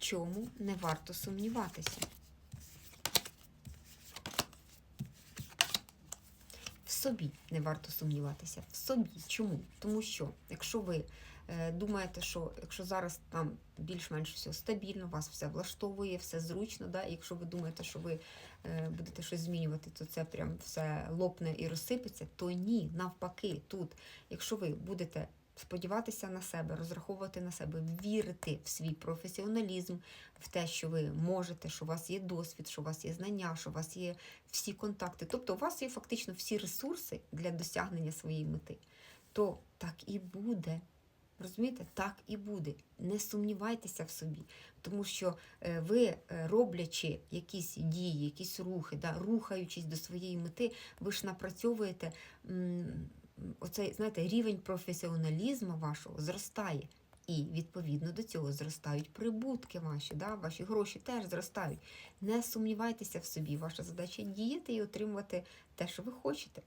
чому не варто сумніватися? В собі не варто сумніватися. В собі. Чому? Тому що, якщо ви думаєте, що якщо зараз там більш-менш все стабільно, вас все влаштовує, все зручно, да? і якщо ви думаєте, що ви е, будете щось змінювати, то це прям все лопне і розсипеться, то ні, навпаки, тут, якщо ви будете сподіватися на себе, розраховувати на себе, вірити в свій професіоналізм, в те, що ви можете, що у вас є досвід, що у вас є знання, що у вас є всі контакти. Тобто у вас є фактично всі ресурси для досягнення своєї мети, то так і буде. Розумієте, так і буде. Не сумнівайтеся в собі, тому що е, ви, е, роблячи якісь дії, якісь рухи, да, рухаючись до своєї мети, ви ж напрацьовуєте оцей, знаєте, рівень професіоналізму вашого зростає. І відповідно до цього зростають прибутки ваші, да? ваші гроші теж зростають. Не сумнівайтеся в собі. Ваша задача діяти і отримувати те, що ви хочете.